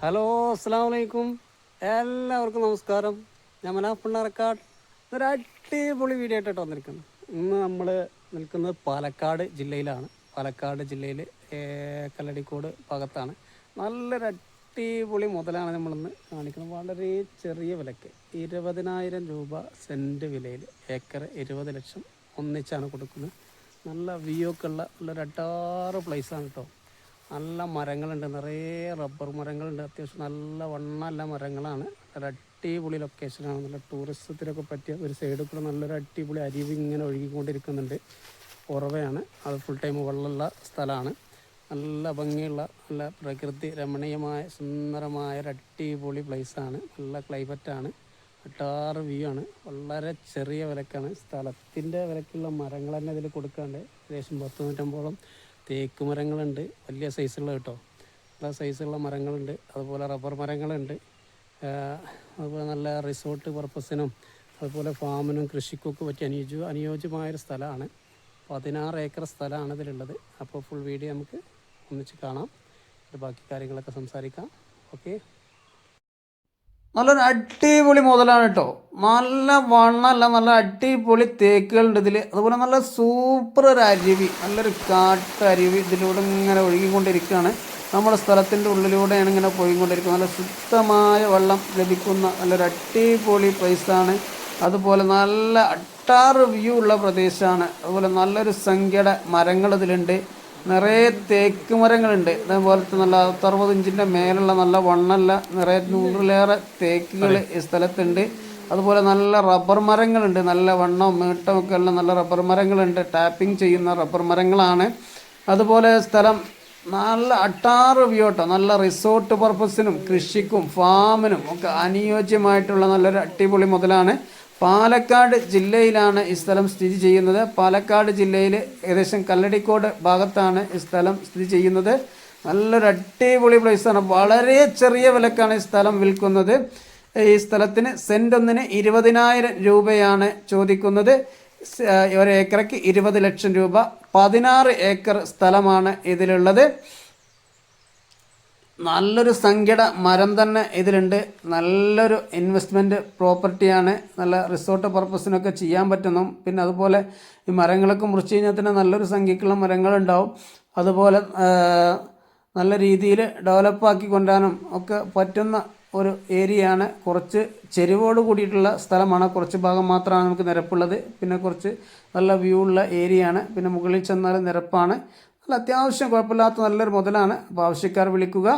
Hello അസ്സാം വലൈക്കും എല്ലാവർക്കും നമസ്കാരം. ഞാൻ മനാപ്പിണ്ണറക്കാട് ഒരു അടിപൊളി വീഡിയോ ആയിട്ടാണ് വന്നിരിക്കുന്നത്. ഇന്ന് നമ്മൾ നിൽക്കുന്നത് പാലക്കാട് ജില്ലയിലാണ്. പാലക്കാട് ജില്ലയിൽ കല്ലടിക്കോട് ഭാഗത്താണ്. നല്ലൊരു അടിപൊളി മുതലാണ് നമ്മളിന്ന് കാണിക്കുന്നത്. വളരെ ചെറിയ വിലക്ക് ഇരുപതിനായിരം രൂപ സെന്റ് വിലയിൽ ഏക്കർ ഇരുപത് ലക്ഷം ഒന്നിച്ചാണ് കൊടുക്കുന്നത്. നല്ല വ്യൂ ഒക്കെ ഉള്ള നല്ലൊരു അട്ടാറ് പ്ലേസാണ് കേട്ടോ. നല്ല മരങ്ങളുണ്ട്. നിറയെ റബ്ബർ മരങ്ങളുണ്ട്. അത്യാവശ്യം നല്ല വണ്ണല്ല മരങ്ങളാണ്. ഒരു അടിപൊളി ലൊക്കേഷനാണ് നല്ല ടൂറിസത്തിനൊക്കെ പറ്റിയ ഒരു സൈഡിൽ കൂടെ നല്ലൊരു അടിപൊളി അരുവി ഇങ്ങനെ ഒഴുകിക്കൊണ്ടിരിക്കുന്നുണ്ട്. ഉറവയാണ് അത് ഫുൾ ടൈം വെള്ളമുള്ള സ്ഥലമാണ് നല്ല ഭംഗിയുള്ള നല്ല പ്രകൃതി രമണീയമായ സുന്ദരമായ ഒരു അടിപൊളി പ്ലേസാണ് നല്ല ക്ലൈമറ്റാണ് ഒട്ടാറ് വ്യൂ ആണ്. വളരെ ചെറിയ വിലക്കാണ്. സ്ഥലത്തിന്റെ വിലക്കുള്ള മരങ്ങൾ തന്നെ ഇതിൽ കൊടുക്കാണ്ട് ഏകദേശം പത്ത് നൂറ്റമ്പോളം തേക്ക് മരങ്ങളുണ്ട്. വലിയ സൈസുള്ള കേട്ടോ. നല്ല സൈസുള്ള മരങ്ങളുണ്ട്. അതുപോലെ റബ്ബർ മരങ്ങളുണ്ട്. അതുപോലെ നല്ല റിസോർട്ട് പർപ്പസിനും അതുപോലെ ഫാമിനും കൃഷിക്കൊക്കെ പറ്റിയ അനുയോജ്യ അനുയോജ്യമായൊരു സ്ഥലമാണ്. പതിനാറ് ഏക്കർ സ്ഥലമാണ് ഇതിലുള്ളത്. അപ്പോൾ ഫുൾ വീഡിയോ നമുക്ക് ഒന്നിച്ച് കാണാം. ബാക്കി കാര്യങ്ങളൊക്കെ സംസാരിക്കാം. ഓക്കെ നല്ലൊരു അടിപൊളി മുതലാണ് കേട്ടോ. നല്ല വണ്ണല്ല നല്ല അടിപൊളി തേക്കുകളുണ്ട് ഇതിൽ അതുപോലെ നല്ല സൂപ്പർ ഒരു അരുവി നല്ലൊരു കാട്ട അരുവി ഇതിലൂടെ ഇങ്ങനെ ഒഴുകിക്കൊണ്ടിരിക്കുകയാണ്. നമ്മുടെ സ്ഥലത്തിന്റെ ഉള്ളിലൂടെയാണ് ഇങ്ങനെ പോയിക്കൊണ്ടിരിക്കുന്നത്. നല്ല ശുദ്ധമായ വെള്ളം ലഭിക്കുന്ന നല്ലൊരു അടിപൊളി പ്ലേസാണ് അതുപോലെ നല്ല അട്ടാറ് വ്യൂ ഉള്ള പ്രദേശമാണ്. അതുപോലെ നല്ലൊരു സംഖ്യയുടെ മരങ്ങൾ ഇതിലുണ്ട്. നിറയെ തേക്ക് മരങ്ങളുണ്ട്. അതേപോലത്തെ നല്ല അറുപത് ഇഞ്ചിന്റെ മേലുള്ള നല്ല വണ്ണല്ല നിറയെ നൂറിലേറെ തേക്കുകൾ ഈ സ്ഥലത്തുണ്ട്. അതുപോലെ നല്ല റബ്ബർ മരങ്ങളുണ്ട്. നല്ല വണ്ണവും മീട്ടവും ഒക്കെ ഉള്ള നല്ല റബ്ബർ മരങ്ങളുണ്ട്. ടാപ്പിംഗ് ചെയ്യുന്ന റബ്ബർ മരങ്ങളാണ്. അതുപോലെ സ്ഥലം നല്ല അട്ടാറ് വ്യൂ കേട്ടോ നല്ല റിസോർട്ട് പർപ്പസിനും കൃഷിക്കും ഫാമിനും ഒക്കെ അനുയോജ്യമായിട്ടുള്ള നല്ലൊരു അടിപൊളി മുതലാണ്. പാലക്കാട് ജില്ലയിലാണ് ഈ സ്ഥലം സ്ഥിതി ചെയ്യുന്നത്. പാലക്കാട് ജില്ലയിൽ ഏകദേശം കല്ലടിക്കോട് ഭാഗത്താണ് ഈ സ്ഥലം സ്ഥിതി ചെയ്യുന്നത്. നല്ലൊരു അടിപൊളി പ്ലേസാണ് വളരെ ചെറിയ വിലക്കാണ് ഈ സ്ഥലം വിൽക്കുന്നത്. ഈ സ്ഥലത്തിന് സെന്റ് ഒന്നിന് ഇരുപതിനായിരം രൂപയാണ് ചോദിക്കുന്നത്. ഒരേക്കറയ്ക്ക് ഇരുപത് ലക്ഷം രൂപ. പതിനാറ് ഏക്കർ സ്ഥലമാണ് ഇതിലുള്ളത്. നല്ലൊരു സംഖ്യയുടെ മരം തന്നെ ഇതിലുണ്ട്. നല്ലൊരു ഇൻവെസ്റ്റ്മെന്റ് പ്രോപ്പർട്ടിയാണ് നല്ല റിസോർട്ട് പർപ്പസിനൊക്കെ ചെയ്യാൻ പറ്റുന്നു പിന്നെ അതുപോലെ ഈ മരങ്ങളൊക്കെ മുറിച്ച് കഴിഞ്ഞാൽ തന്നെ നല്ലൊരു സംഖ്യക്കുള്ള മരങ്ങളുണ്ടാവും. അതുപോലെ നല്ല രീതിയിൽ ഡെവലപ്പാക്കി കൊണ്ടുവരാനും ഒക്കെ പറ്റുന്ന ഒരു ഏരിയയാണ് കുറച്ച് ചെരുവോട് കൂടിയിട്ടുള്ള സ്ഥലമാണ്. കുറച്ച് ഭാഗം മാത്രമാണ് നമുക്ക് നിരപ്പുള്ളത്. പിന്നെ കുറച്ച് നല്ല വ്യൂ ഉള്ള ഏരിയയാണ് പിന്നെ മുകളിൽ ചെന്നാൽ നിരപ്പാണ്. നല്ല അത്യാവശ്യം കുഴപ്പമില്ലാത്ത നല്ലൊരു മുതലാണ്. അപ്പോൾ ആവശ്യക്കാർ വിളിക്കുക.